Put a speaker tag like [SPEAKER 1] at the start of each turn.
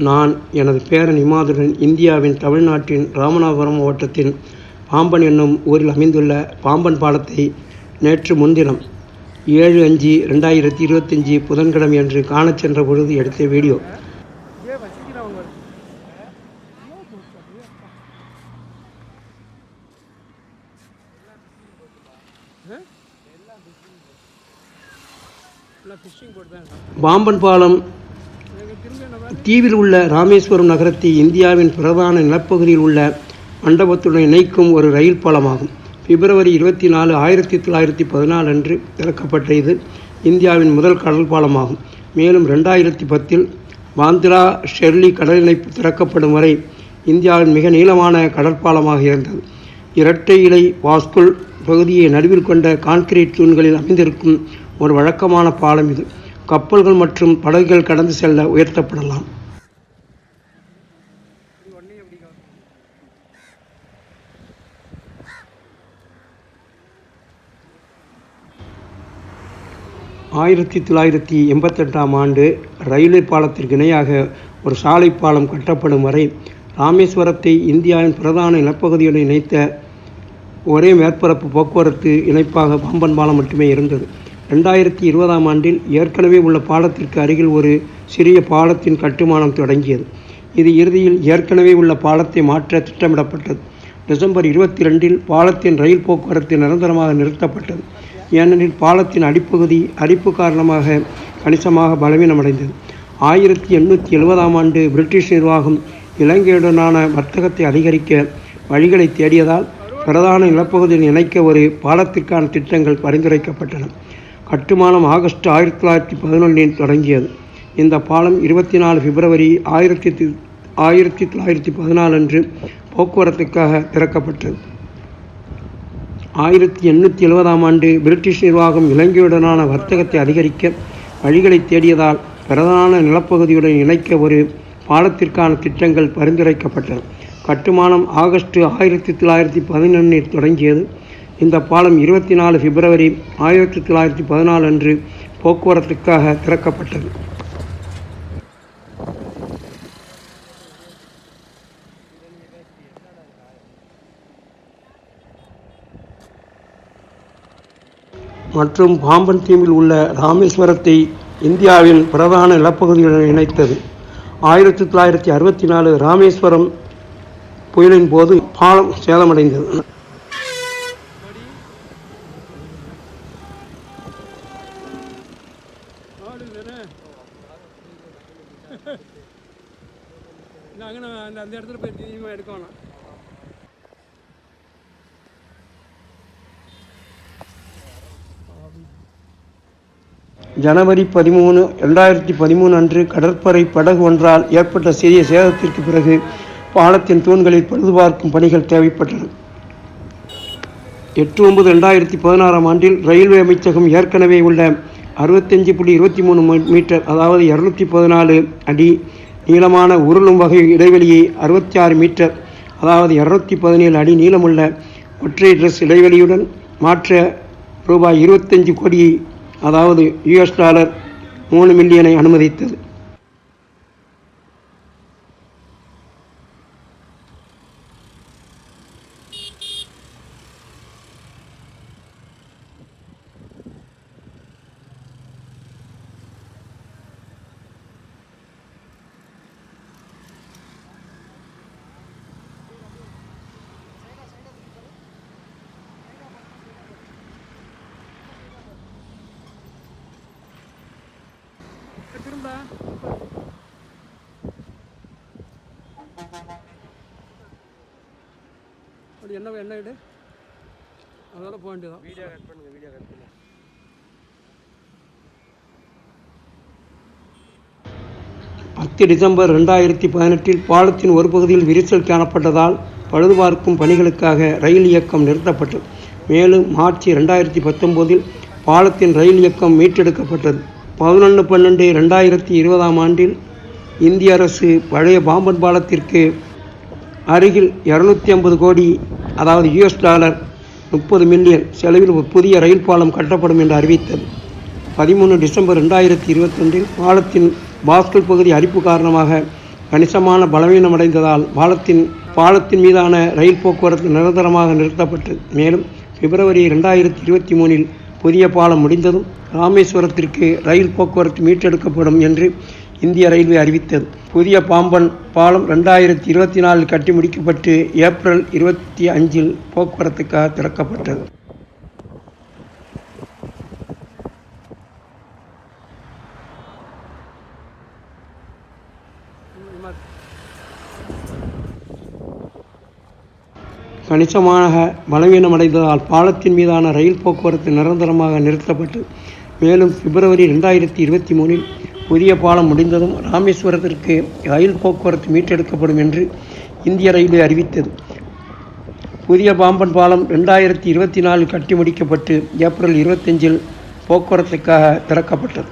[SPEAKER 1] நான் எனது பேரன் இமாதுடன் இந்தியாவின் தமிழ்நாட்டின் ராமநாதபுரம் மாவட்டத்தின் பாம்பன் என்னும் ஊரில் அமைந்துள்ள பாம்பன் பாலத்தை நேற்று முன்தினம் ஏழு அஞ்சு ரெண்டாயிரத்தி இருபத்தஞ்சி புதன்கிழமை அன்று காணச் சென்ற பொழுது எடுத்த வீடியோ. பாம்பன் பாலம் தீவில் உள்ள ராமேஸ்வரம் நகரத்தை இந்தியாவின் பிரதான நிலப்பகுதியில் உள்ள மண்டபத்துடன் இணைக்கும் ஒரு ரயில் பாலமாகும். பிப்ரவரி இருபத்தி நாலு ஆயிரத்தி தொள்ளாயிரத்தி பதினாலு அன்று திறக்கப்பட்ட இது இந்தியாவின் முதல் கடல் பாலமாகும். மேலும் ரெண்டாயிரத்தி பத்தில் பாந்திரா ஷெர்லி கடல் இணைப்பு திறக்கப்படும் வரை இந்தியாவின் மிக நீளமான கடற்பாலமாக இருந்தது. இரட்டை இலை வாஸ்குல் பகுதியை நடுவில் கொண்ட கான்கிரீட் தூண்களில் அமைந்திருக்கும் ஒரு வழக்கமான பாலம் இது. கப்பல்கள் மற்றும் படகுகள் கடந்து செல்ல உயர்த்தப்படலாம். ஆயிரத்தி தொள்ளாயிரத்தி எண்பத்தெட்டாம் ஆண்டு ரயில்வே பாலத்திற்கு இணையாக ஒரு சாலை பாலம் கட்டப்படும் வரை ராமேஸ்வரத்தை இந்தியாவின் பிரதான நிலப்பகுதியுடன் இணைத்த ஒரே மேற்பரப்பு போக்குவரத்து இணைப்பாக பாம்பன் பாலம் மட்டுமே இருந்தது. ரெண்டாயிரத்தி இருபதாம் ஆண்டில் ஏற்கனவே உள்ள பாலத்திற்கு அருகில் ஒரு சிறிய பாலத்தின் கட்டுமானம் தொடங்கியது. இது இறுதியில் ஏற்கனவே உள்ள பாலத்தை மாற்ற திட்டமிடப்பட்டது. டிசம்பர் இருபத்தி ரெண்டில் பாலத்தின் ரயில் போக்குவரத்து நிரந்தரமாக நிறுத்தப்பட்டது. ஏனெனில் பாலத்தின் அடிப்பகுதி அரிப்பு காரணமாக கணிசமாக பலவீனமடைந்தது. ஆயிரத்தி எண்ணூற்றி எழுபதாம் ஆண்டு பிரிட்டிஷ் நிர்வாகம் இலங்கையுடனான வர்த்தகத்தை அதிகரிக்க வழிகளை தேடியதால் பிரதான நிலப்பகுதியில் இணைக்க ஒரு பாலத்திற்கான திட்டங்கள் பரிந்துரைக்கப்பட்டன. கட்டுமானம் ஆகஸ்ட் ஆயிரத்தி தொள்ளாயிரத்தி பதினொன்றில் தொடங்கியது. இந்த பாலம் இருபத்தி நாலு பிப்ரவரி ஆயிரத்தி ஆயிரத்தி தொள்ளாயிரத்தி பதினாலு அன்று போக்குவரத்துக்காக திறக்கப்பட்டது. ஆயிரத்தி எண்ணூற்றி எழுபதாம் ஆண்டு பிரிட்டிஷ் நிர்வாகம் இலங்கையுடனான வர்த்தகத்தை அதிகரிக்க வழிகளை தேடியதால் பிரதான நிலப்பகுதியுடன் இணைக்க ஒரு பாலத்திற்கான திட்டங்கள் பரிந்துரைக்கப்பட்டன. கட்டுமானம் ஆகஸ்ட் ஆயிரத்தி தொள்ளாயிரத்தி பதினொன்றில் தொடங்கியது. இந்த பாலம் இருபத்தி நாலு பிப்ரவரி ஆயிரத்தி தொள்ளாயிரத்தி பதினாலு அன்று போக்குவரத்துக்காக திறக்கப்பட்டது. மற்றும் பாம்பன் தீவில் உள்ள ராமேஸ்வரத்தை இந்தியாவின் பிரதான நிலப்பகுதியுடன் இணைத்தது. ஆயிரத்தி தொள்ளாயிரத்தி அறுபத்தி நாலு ராமேஸ்வரம் புயலின் போது பாலம் சேதமடைந்தது.
[SPEAKER 2] அங்கே அந்த அந்த இடத்துல போய் தீவிரமாக எடுக்கணும்
[SPEAKER 1] ஜனவரி பதிமூணு ரெண்டாயிரத்தி பதிமூணு அன்று கடற்படை படகு ஒன்றால் ஏற்பட்ட சிறிய சேதத்திற்கு பிறகு பாலத்தின் தூண்களில் பழுதுபார்க்கும் பணிகள் தேவைப்பட்டன. எட்டு ஒன்பது ரெண்டாயிரத்தி பதினாறாம் ஆண்டில் ரயில்வே அமைச்சகம் ஏற்கனவே உள்ள அறுபத்தஞ்சு புள்ளி இருபத்தி மூணு மீட்டர் அதாவது இரநூத்தி பதினாலு அடி நீளமான உருளும் வகை இடைவெளியை அறுபத்தி ஆறு மீட்டர் அதாவது இரநூத்தி பதினேழு அடி நீளமுள்ள ஒற்றை ட்ரெஸ் இடைவெளியுடன் மாற்ற ரூபாய் இருபத்தஞ்சு கோடி அதாவது யுஎஸ் டாலர் மூணு மில்லியனை அனுமதித்தது.
[SPEAKER 2] திரும்ப. அப்படி என்ன என்ன இடு அதோட போக வேண்டியதான் வீடியோ கட் பண்ணுங்க வீடியோ கட் பண்ணுங்க.
[SPEAKER 1] பத்து டிசம்பர் ரெண்டாயிரத்தி பதினெட்டில் பாலத்தின் ஒரு பகுதியில் விரிசல் காணப்பட்டதால் பழுதுபார்க்கும் பணிகளுக்காக ரயில் இயக்கம் நிறுத்தப்பட்டது. மேலும் மார்ச் ரெண்டாயிரத்தி பத்தொம்போதில் பாலத்தின் ரயில் இயக்கம் மீட்டெடுக்கப்பட்டது. பதினொன்று பன்னெண்டு ரெண்டாயிரத்தி இருபதாம் ஆண்டில் இந்திய அரசு பழைய பாம்பன் பாலத்திற்கு அருகில் இரநூத்தி ஐம்பது கோடி அதாவது யுஎஸ் டாலர் முப்பது மில்லியன் செலவில் ஒரு புதிய ரயில் பாலம் கட்டப்படும் என்று அறிவித்தது. பதிமூணு டிசம்பர் ரெண்டாயிரத்தி இருபத்தொன்றில் பாலத்தின் பாஸ்கல் பகுதி அரிப்பு காரணமாக கணிசமான பலவீனமடைந்ததால் பாலத்தின் பாலத்தின் மீதான ரயில் போக்குவரத்து நிரந்தரமாக நிறுத்தப்பட்டது. மேலும் பிப்ரவரி ரெண்டாயிரத்தி இருபத்தி மூணில் புதிய பாலம் முடிந்ததும் ராமேஸ்வரத்திற்கு ரயில் போக்குவரத்து மீட்டெடுக்கப்படும் என்று இந்திய ரயில்வே அறிவித்தது. புதிய பாம்பன் பாலம் ரெண்டாயிரத்தி இருபத்தி நாலில் கட்டி முடிக்கப்பட்டு ஏப்ரல் இருபத்தி அஞ்சில் போக்குவரத்துக்காக திறக்கப்பட்டது. கணிசமாக பலவீனமடைந்ததால் பாலத்தின் மீதான ரயில் போக்குவரத்து நிரந்தரமாக நிறுத்தப்பட்டு மேலும் பிப்ரவரி ரெண்டாயிரத்தி இருபத்தி மூணில் புதிய பாலம் முடிந்ததும் ராமேஸ்வரத்திற்கு ரயில் போக்குவரத்து மீட்டெடுக்கப்படும் என்று இந்திய ரயில்வே அறிவித்தது. புதிய பாம்பன் பாலம் ரெண்டாயிரத்தி இருபத்தி நாலில் கட்டி முடிக்கப்பட்டு ஏப்ரல் இருபத்தஞ்சில் போக்குவரத்துக்காக திறக்கப்பட்டது.